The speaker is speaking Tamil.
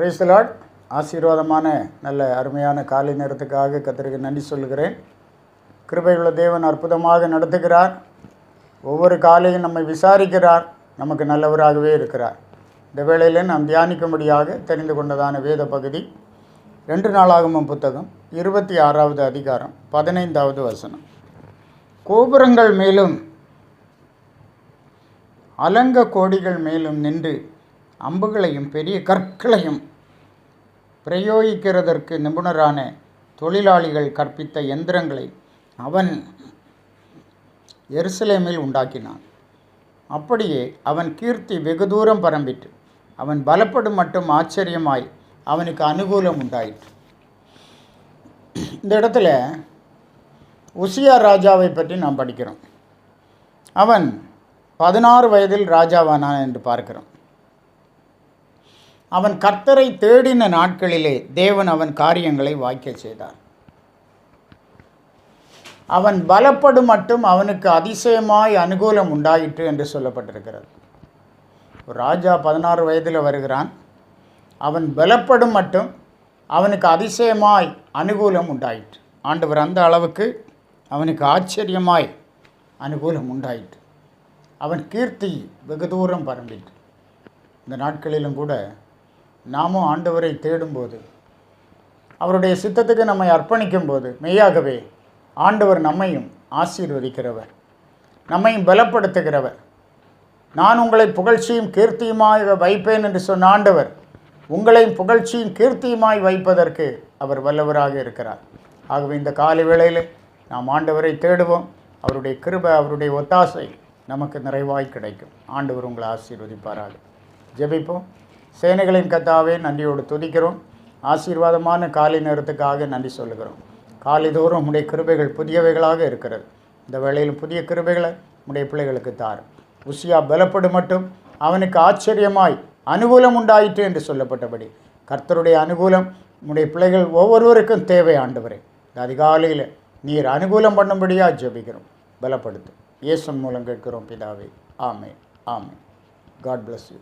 பிரைஸ்லாட் ஆசீர்வாதமான நல்ல அருமையான காலை நேரத்துக்காக கத்திரிக்கு நன்றி சொல்கிறேன் கிருபையுள்ள தேவன் அற்புதமாக நடத்துகிறார். ஒவ்வொரு காலையும் நம்மை விசாரிக்கிறார். நமக்கு நல்லவராகவே இருக்கிறார். இந்த வேளையில் நாம் தியானிக்கும்படியாக தெரிந்து கொண்டதான வேத பகுதி. ரெண்டு நாளாகும் புத்தகம். இருபத்தி ஆறாவது அதிகாரம் பதினைந்தாவது வசனம். கோபுரங்கள் மேலும் அலங்க கோடிகள் மேலும் நின்று அம்புகளையும் பெரிய கற்களையும் பிரயோகிக்கிறதற்கு நிபுணரான தொழிலாளிகள் கற்பித்த எந்திரங்களை அவன் எருசலேமில் உண்டாக்கினான். அப்படியே அவன் கீர்த்தி வெகு தூரம் பரம்பிற்று. அவன் பலப்படும் மட்டும் ஆச்சரியமாய் அவனுக்கு அனுகூலம் உண்டாயிற்று. இந்த இடத்துல உசியா ராஜாவை பற்றி நாம் படிக்கிறோம். அவன் பதினாறு வயதில் ராஜாவானான் என்று பார்க்கிறோம். அவன் கர்த்தரை தேடின நாட்களிலே தேவன் அவன் காரியங்களை வாய்க்க செய்தார். அவன் பலப்படும் மட்டும் அவனுக்கு அதிசயமாய் அனுகூலம் உண்டாயிற்று என்று சொல்லப்பட்டிருக்கிறது. ஒரு ராஜா பதினாறு வயதில் வருகிறான். அவன் பலப்படும் மட்டும் அவனுக்கு அதிசயமாய் அனுகூலம் உண்டாயிற்று. ஆண்டவர் அந்த அளவுக்கு அவனுக்கு ஆச்சரியமாய் அனுகூலம் உண்டாயிற்று. அவன் கீர்த்தி வெகு தூரம் பரம்பிற்று. இந்த நாட்களிலும் கூட நாமும் ஆண்டவரை தேடும்போது அவருடைய சித்தத்துக்கு நம்மை அர்ப்பணிக்கும் போது மெய்யாகவே ஆண்டவர் நம்மையும் ஆசீர்வதிக்கிறவர் நம்மையும் பலப்படுத்துகிறவர். நான் உங்களை புகழ்ச்சியும் கீர்த்தியுமாய் வைப்பேன் என்று சொன்ன ஆண்டவர் உங்களையும் புகழ்ச்சியும் கீர்த்தியுமாய் வைப்பதற்கு அவர் வல்லவராக இருக்கிறார். ஆகவே இந்த காலை வேளையில் நாம் ஆண்டவரை தேடுவோம். அவருடைய கிருபை அவருடைய ஒத்தாசை நமக்கு நிறைவாய் கிடைக்கும். ஆண்டவர் உங்களை ஆசீர்வதிப்பாராக. ஜெபிப்போம். சேனைகளின் கத்தாவே நன்றியோடு துதிக்கிறோம். ஆசீர்வாதமான காலை நேரத்துக்காக நன்றி சொல்லுகிறோம். காலைதோறும் உடைய கிருபைகள் புதியவைகளாக இருக்கிறது. இந்த வேளையிலும் புதிய கிருபைகளை உடைய பிள்ளைகளுக்கு தாரும். உசியா பலப்படும் மட்டும் அவனுக்கு ஆச்சரியமாய் அனுகூலம் உண்டாயிற்று என்று சொல்லப்பட்டபடி கர்த்தருடைய அனுகூலம் உடைய பிள்ளைகள் ஒவ்வொருவருக்கும் தேவை ஆண்டவரே. இந்த அதிகாலையில் நீர் அனுகூலம் பண்ணும்படியாக ஜெபிக்கிறோம். பலப்படுத்தும் இயேசன் மூலம் கேட்கிறோம் பிதாவே. ஆமே ஆமே காட் பிளஸ் யூ